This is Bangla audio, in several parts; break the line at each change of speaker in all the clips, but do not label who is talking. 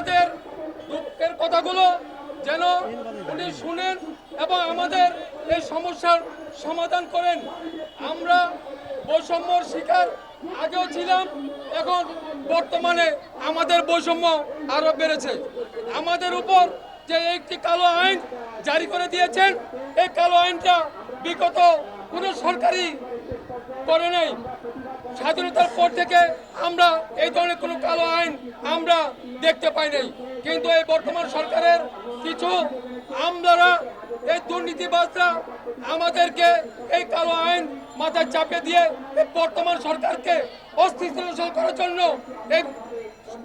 আমাদের দুঃখের কথাগুলো যেন উনি শুনেন এবং আমাদের এই সমস্যার সমাধান করেন। আমরা বৈষম্যর শিকার আগেও ছিলাম, এখন বর্তমানে আমাদের বৈষম্য আরও বেড়েছে। আমাদের উপর যে একটি কালো আইন জারি করে দিয়েছেন, এই কালো আইনটা বিগত কোনো সরকারি করে নেই। স্বাধীনতার পর থেকে আমরা এই ধরনের কোনো কালো আইন আমরা দেখতে পাই নাই। কিন্তু এই বর্তমান সরকারের কিছু আমলারা, এই দুর্নীতিবাজরা আমাদেরকে এই কালো আইন মাথায় চাপে দিয়ে এই বর্তমান সরকারকে অস্থিতিশীল করার জন্য এই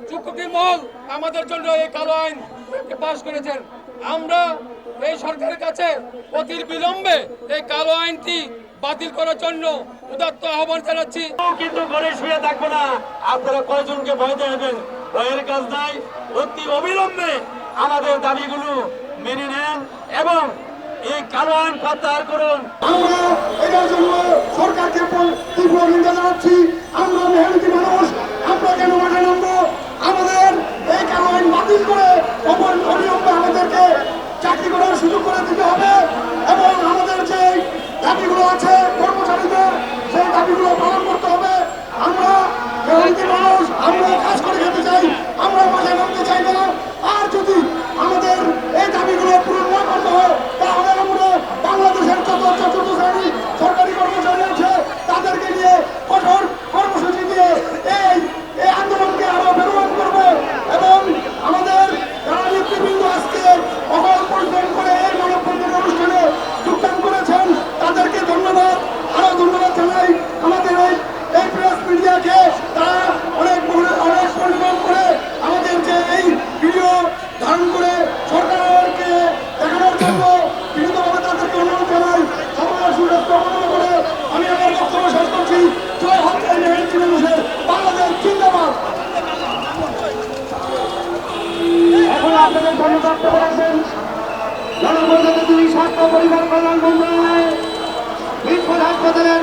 চুক্তি মহল আমাদের জন্য এই কালো আইন পাশ করেছেন। আমরা এই সরকারের কাছে অতি বিলম্বে এই কালো আইনটি বাতিল করার জন্য উদাত্ত আহ্বান জানাচ্ছি।
কিন্তু ঘরে শুয়ে থাকব না। আপনারা কয়জনকে ভয় দেবেন ভয়ের কাজ নাই। অতি অবিলম্বে আমাদের দাবিগুলো মেনে নেন এবং এই কালো আইন প্রত্যাহার করুন।
আমরা এটার জন্য সরকারকে প- তীব্র নিন্দা জানাচ্ছি আমরা মেহনতি মানুষ আমরা কেন মাঠে নামবো আমাদের এই কালো আইন বাতিল করে অপর অবিলম্বে আমাদেরকে চাকরি করার সুযোগ করে দিতে হবে এবং আমাদের যে দাবিগুলো আছে কর্মচারীদের, সেই দাবিগুলো পালন করতে হবে। আমরা মানুষ, আমরা কাজ করে খেতে চাই, আমরা মাঝে নামতে চাই না আর যদি আমাদের এই দাবিগুলো পূরণ না করতে হয় তাহলে আমরা বাংলাদেশের যত চতুর্থ শ্রেণি সরকারি কর্মচারী আছে তাদেরকে নিয়ে কঠোর কর্মসূচি দিয়ে এই এই আন্দোলনকে আরও বেরোয়ান করব এবং আমাদের যারা নেতৃবৃন্দ আজকে অহল পরিশ্রম করে এই মানববন্ধন অনুষ্ঠানে যোগদান করেছেন তাদেরকে ধন্যবাদ আরও ধন্যবাদ জানাই আমাদের এই এই প্রেস মিডিয়াকে তারা অনেক অনেক করে আমাদের এই ভিডিও করে সরকারকে দেখানোর জন্য বিভিন্নভাবে করে আমি আমার করছি। জয় মানুষের বাংলাদেশ জিন্দাবাদ। এখন আপনাদের জন্য রাখবেন জনপ্রতিনিধি, স্বাস্থ্য পরিবার কল্যাণ মন্ত্রণালয় হাসপাতালের